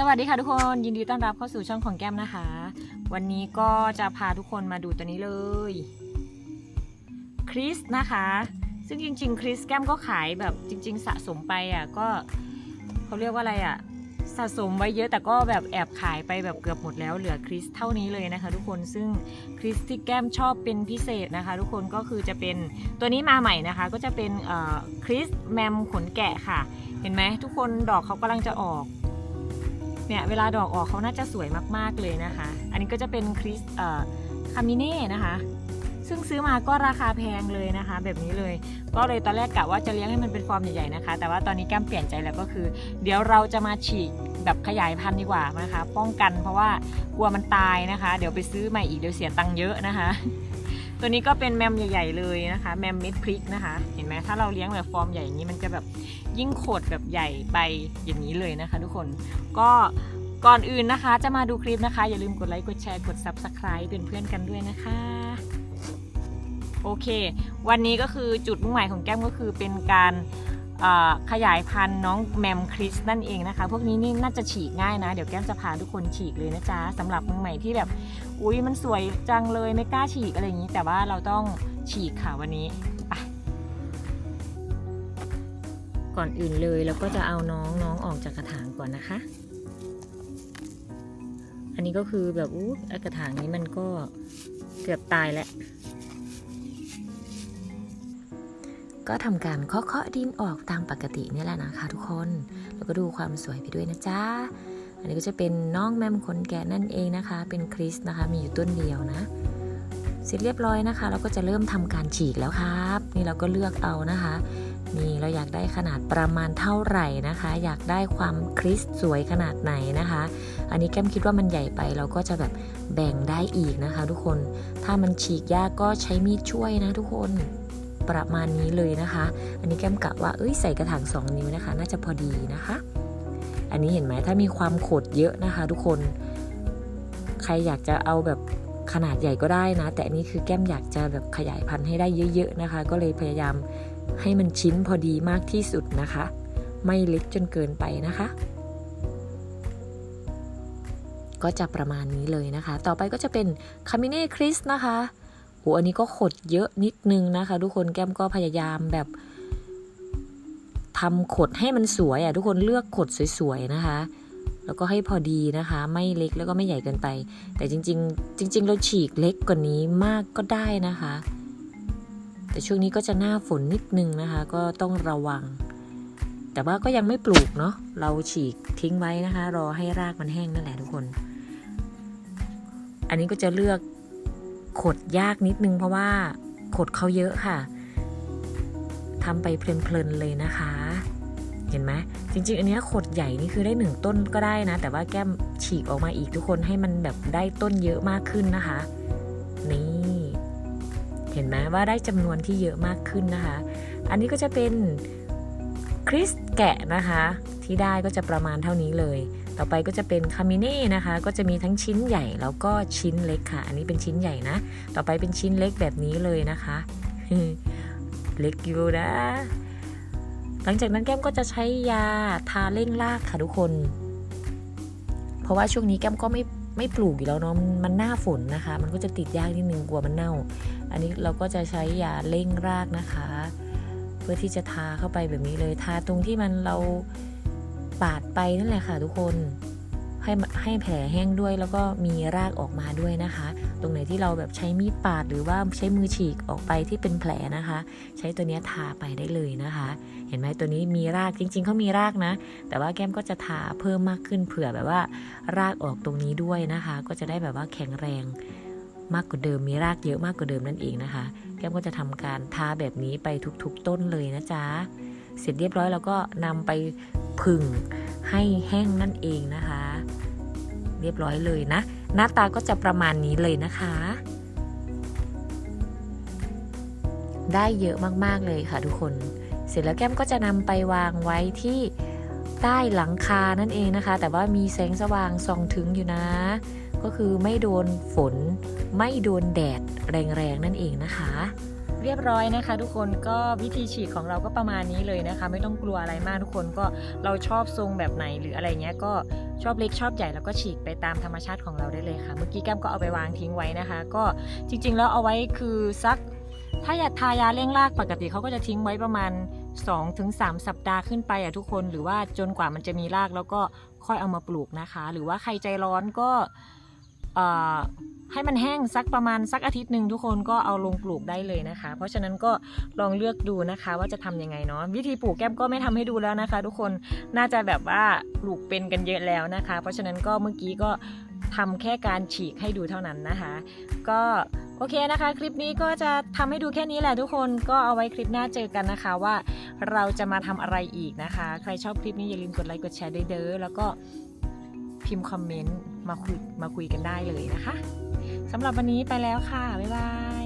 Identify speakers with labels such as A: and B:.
A: สวัสดีค่ะทุกคนยินดีต้อนรับเข้าสู่ช่องของแก้มนะคะ วันนี้ก็จะพาทุกคนมาดูตัวนี้เลยคริสนะคะ ซึ่งจริง ๆคริสแก้มก็ขายแบบจริง ๆ สะสมไปอะก็เขาเรียกว่าอะไรอะสะสมไว้เยอะแต่ก็แบบแอบขายไปแบบเกือบหมดแล้วเหลือคริสเท่านี้เลยนะคะทุกคนซึ่งคริสที่แก้มชอบเป็นพิเศษนะคะ ทุกคนก็คือจะเป็นตัวนี้มาใหม่นะคะ ก็จะเป็นคริสแมมขนแกะค่ะ เห็นไหมทุกคนดอกเขากำลังจะออก เนี่ยเวลาดอกออกเขาน่าจะสวยมากๆเลยนะคะ อันนี้ก็จะเป็นคริสคามิเน่นะคะ ซึ่งซื้อมาก็ราคาแพงเลยนะคะ แบบนี้เลย ก็เลยตอนแรกกะว่าจะเลี้ยงให้มันเป็นฟอร์มใหญ่ๆนะคะ แต่ว่าตอนนี้แก้มเปลี่ยนใจแล้วก็คือ เดี๋ยวเราจะมาฉีกแบบขยายพันธุ์ดีกว่านะคะ ป้องกันเพราะว่ากลัวมันตายนะคะ เดี๋ยวไปซื้อใหม่อีกเดี๋ยวเสียตังค์เยอะนะคะ ตัวนี้ก็เป็นแมมใหญ่ ๆ เลยนะคะ แมมเม็ดพริกนะคะ เห็นไหมถ้าเราเลี้ยงแบบฟอร์มใหญ่อย่างนี้มันจะแบบยิ่งโขดแบบใหญ่ไปอย่างนี้เลยนะคะ ทุกคนก็ก่อนอื่นนะคะ จะมาดูคลิปนะคะ อย่าลืมกดไลค์กดแชร์กด Subscribe เป็นเพื่อนกันด้วยนะคะโอเค วันนี้ก็คือจุดมุ่งหมายของแก้มก็คือเป็นการ ขยายพันธุ์น้องแมมคริสนั่นเองนะคะ พวกนี้นี่น่าจะฉีกง่ายนะ เดี๋ยวแก้มจะพาทุกคนฉีกเลยนะจ๊ะสำหรับมือใหม่ที่แบบ อุ้ยมันสวยจังเลยไม่กล้าฉีกอะไรอย่างนี้ แต่ว่าเราต้องฉีกค่ะวันนี้ไปก่อนอื่นเลยเราก็จะเอาน้องน้องออกจากกระถางก่อนนะคะ อันนี้ก็คือแบบอู้กระถางนี้มันก็เกือบตายแล้ว
B: ก็ทำการเคาะๆดินออกตามปกตินี่แหละนะคะทุกคน แล้วก็ดูความสวยไปด้วยนะจ๊ะ อันนี้ก็จะเป็นน้องแมมขนแกะนั่นเองนะคะ เป็นคริสนะคะ มีอยู่ต้นเดียวนะ เสร็จเรียบร้อยนะคะ เราก็จะเริ่มทำการฉีกแล้วครับ นี่เราก็เลือกเอานะคะ นี่เราอยากได้ขนาดประมาณเท่าไหร่นะคะ อยากได้ความคริสสวยขนาดไหนนะคะ อันนี้แก้มคิดว่ามันใหญ่ไป เราก็จะแบบแบ่งได้อีกนะคะ ทุกคน ถ้ามันฉีกยากก็ใช้มีดช่วยนะทุกคน ประมาณนี้เลยนะคะ อันนี้แก้มกะว่าเอ้ยใส่กระถางสองนิ้วนะคะ น่าจะพอดีนะคะ อันนี้เห็นไหมถ้ามีความขดเยอะนะคะ ทุกคน ใครอยากจะเอาแบบขนาดใหญ่ก็ได้นะ แต่อันนี้คือแก้มอยากจะแบบขยายพันธุ์ให้ได้เยอะๆนะคะ ก็เลยพยายามให้มันชิ้นพอดีมากที่สุดนะคะ ไม่เล็กจนเกินไปนะคะ ก็จะประมาณนี้เลยนะคะ ต่อไปก็จะเป็นคามิเน่คริสนะคะ หอันนี้ก็ขดเยอะนิดนึงนะคะ ทุกคนแก้มก็พยายามแบบทำขดให้มันสวยอะทุกคนเลือกขดสวยๆนะคะ แล้วก็ให้พอดีนะคะ ไม่เล็กแล้วก็ไม่ใหญ่เกินไป แต่จริง ๆ จริง ๆ เราฉีกเล็กกว่านี้มากก็ได้นะคะ แต่ช่วงนี้ก็จะหน้าฝนนิดนึงนะคะ ก็ต้องระวัง แต่ว่าก็ยังไม่ปลูกเนาะเราฉีกทิ้งไว้นะคะ รอให้รากมันแห้งนั่นแหละทุกคน อันนี้ก็จะเลือก ขดยากนิดนึงเพราะว่าขดเขาเยอะค่ะทำไปเพลินๆเลยนะคะ เห็นไหมจริงๆ อันเนี้ยขดใหญ่นี่คือได้หนึ่งต้นก็ได้นะ แต่ว่าแก้มฉีกออกมาอีกทุกคนให้มันแบบได้ต้นเยอะมากขึ้นนะคะ นี่ เห็นไหมว่าได้จำนวนที่เยอะมากขึ้นนะคะ อันนี้ก็จะเป็นคริสแกะนะคะ ที่ได้ก็จะประมาณเท่านี้เลย ต่อไปก็จะเป็นคามิเน่นะคะ ก็จะมีทั้งชิ้นใหญ่แล้วก็ชิ้นเล็กค่ะ อันนี้เป็นชิ้นใหญ่นะ ต่อไปเป็นชิ้นเล็กแบบนี้เลยนะคะ เล็กอยู่นะ หลังจากนั้นแก้มก็จะใช้ยาทาเร่งรากค่ะทุกคน เพราะว่าช่วงนี้แก้มก็ไม่ไม่ปลูกอยู่แล้วเนาะมันมันหน้าฝนนะคะ มันก็จะติดยากนิดนึงกลัวมันเน่า อันนี้เราก็จะใช้ยาเร่งรากนะคะ เพื่อที่จะทาเข้าไปแบบนี้เลย ทาตรงที่มันเรา ปาดไปนั่นแหละค่ะทุกคนให้ให้แผลแห้งด้วยแล้วก็มีรากออกมาด้วยนะคะ ตรงไหนที่เราแบบใช้มีดปาดหรือว่าใช้มือฉีกออกไปที่เป็นแผลนะคะ ใช้ตัวนี้ทาไปได้เลยนะคะ เห็นไหมตัวนี้มีรากจริงๆเขามีรากนะ แต่ว่าแก้มก็จะทาเพิ่มมากขึ้นเผื่อแบบว่า รากออกตรงนี้ด้วยนะคะ ก็จะได้แบบว่าแข็งแรงมากกว่าเดิมมีรากเยอะมากกว่าเดิมนั่นเองนะคะ แก้มก็จะทำการทาแบบนี้ไปทุกๆต้นเลยนะจ๊ะเสร็จเรียบร้อยแล้วก็นำไป ผึ่งให้แห้งนั่นเองนะคะ เรียบร้อยเลยนะ หน้าตาก็จะประมาณนี้เลยนะคะ ได้เยอะมากๆเลยค่ะทุกคน เสร็จแล้วแก้มก็จะนำไปวางไว้ที่ใต้หลังคานั่นเองนะคะ แต่ว่ามีแสงสว่างส่องถึงอยู่นะ ก็คือไม่โดนฝน ไม่โดนแดดแรงๆนั่นเองนะคะ
A: เรียบร้อยนะคะ ทุกคนก็วิธีฉีกของเราก็ประมาณนี้เลยนะคะ ไม่ต้องกลัวอะไรมากทุกคนก็เราชอบทรงแบบไหนหรืออะไรเงี้ยก็ชอบเล็กชอบใหญ่แล้วก็ฉีกไปตามธรรมชาติของเราได้เลยค่ะ เมื่อกี้แก้มก็เอาไปวางทิ้งไว้นะคะ ก็จริง ๆ แล้วเอาไว้คือสัก ถ้าอยากทายาเร่งรากปกติเขาก็จะทิ้งไว้ประมาณ 2-3 สัปดาห์ขึ้นไปอะทุกคนหรือว่าจนกว่ามันจะมีรากแล้วก็ค่อยเอามาปลูกนะคะ หรือว่าใครใจร้อนก็ ให้มันแห้งสักประมาณสักอาทิตย์หนึ่งทุกคนก็เอาลงปลูกได้เลยนะคะ เพราะฉะนั้นก็ลองเลือกดูนะคะว่าจะทำยังไงเนาะวิธีปลูกแก้มก็ไม่ทำให้ดูแล้วนะคะ ทุกคนน่าจะแบบว่าปลูกเป็นกันเยอะแล้วนะคะ เพราะฉะนั้นก็เมื่อกี้ก็ทำแค่การฉีกให้ดูเท่านั้นนะคะ ก็โอเคนะคะ คลิปนี้ก็จะทำให้ดูแค่นี้แหละทุกคนก็เอาไว้คลิปหน้าเจอกันนะคะว่าเราจะมาทำอะไรอีกนะคะ ใครชอบคลิปนี้อย่าลืมกดไลค์กดแชร์ด้วยเด้อแล้วก็พิมพ์คอมเมนต์ มาคุยมาคุยกันได้เลยนะคะสำหรับวันนี้ไปแล้วค่ะ บ๊ายบาย